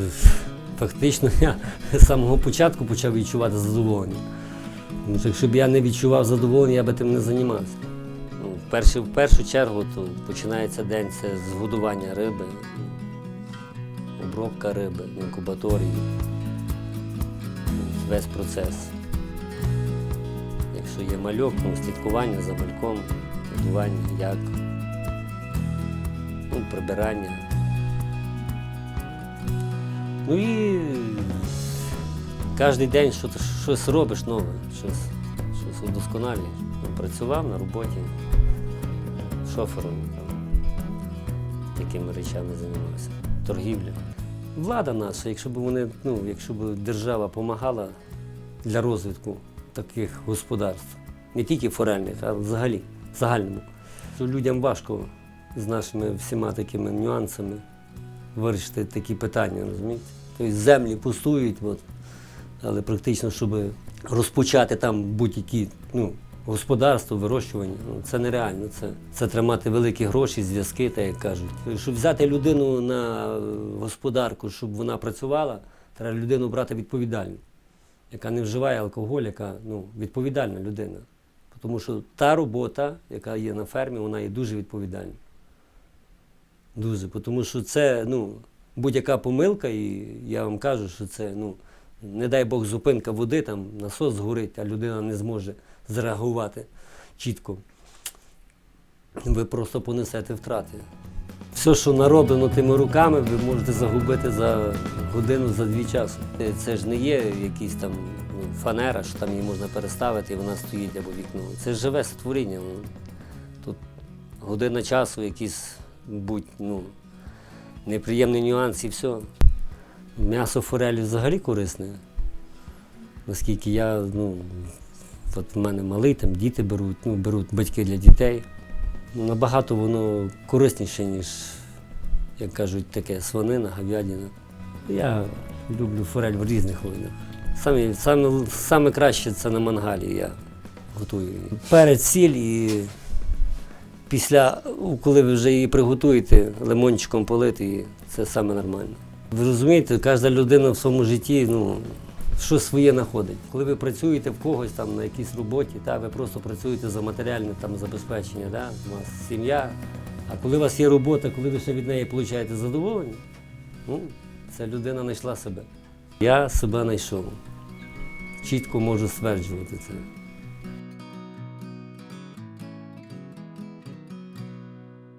досить. Фактично я з самого початку почав відчувати задоволення. Тому що Якщо б я не відчував задоволення, я би тим не займався. Ну, в, першу, в першу чергу то починається день це з риби, обробка риби, інкубаторії, весь процес. Якщо є мальок, то слідкування за мальком годування, як, ну, прибирання. Ну і кожен день що ти щось робиш нове, щось, щось удосконалюєш. Ну, Працював на роботі шофером, такими речами займався. Торгівля. Влада наша, якщо б вони, ну, якщо б держава допомагала для розвитку таких господарств, не тільки форельних, а взагалі, загальному. Людям важко з нашими всіма такими нюансами вирішити такі питання, розумієте? Тобто землі пустують, от, але практично, щоб розпочати там будь-які ну, господарство, вирощування, ну, це нереально. Це, це тримати великі гроші, зв'язки, так як кажуть. Щоб взяти людину на господарку, щоб вона працювала, треба людину брати відповідальну, яка не вживає алкоголь, яка ну, відповідальна людина. Тому що та робота, яка є на фермі, вона є дуже відповідальна. Дуже, тому що це ну, будь-яка помилка, і я вам кажу, що це, ну, не дай Бог, зупинка води, там насос згорить, а людина не зможе зреагувати чітко. Ви просто понесете втрати. Все, що нароблено тими руками, ви можете загубити за годину, за дві часу. Це ж не є якийсь там ну, фанера, що там її можна переставити і вона стоїть або вікно. Це живе створіння. ну. Тут година часу, якісь будь ну, неприємний нюанс і все. М'ясо форелі взагалі корисне. Наскільки я, ну, от в мене малий, там діти беруть, ну, беруть батьки для дітей. Набагато воно корисніше, ніж, як кажуть, таке свинина, говядина. Я люблю форель в різних видах. Саме, саме, саме краще це на мангалі я готую. її. Перець, сіль і після, коли ви вже її приготуєте, лимончиком полити її, це саме нормально. Ви розумієте, кожна людина в своєму житті ну, щось своє знаходить. Коли ви працюєте в когось там на якійсь роботі, та, ви просто працюєте за матеріальне там, забезпечення, да? у вас сім'я. А коли у вас є робота, коли ви ще від неї отримуєте задоволення, ну, ця людина знайшла себе. Я себе знайшов. Чітко можу стверджувати це.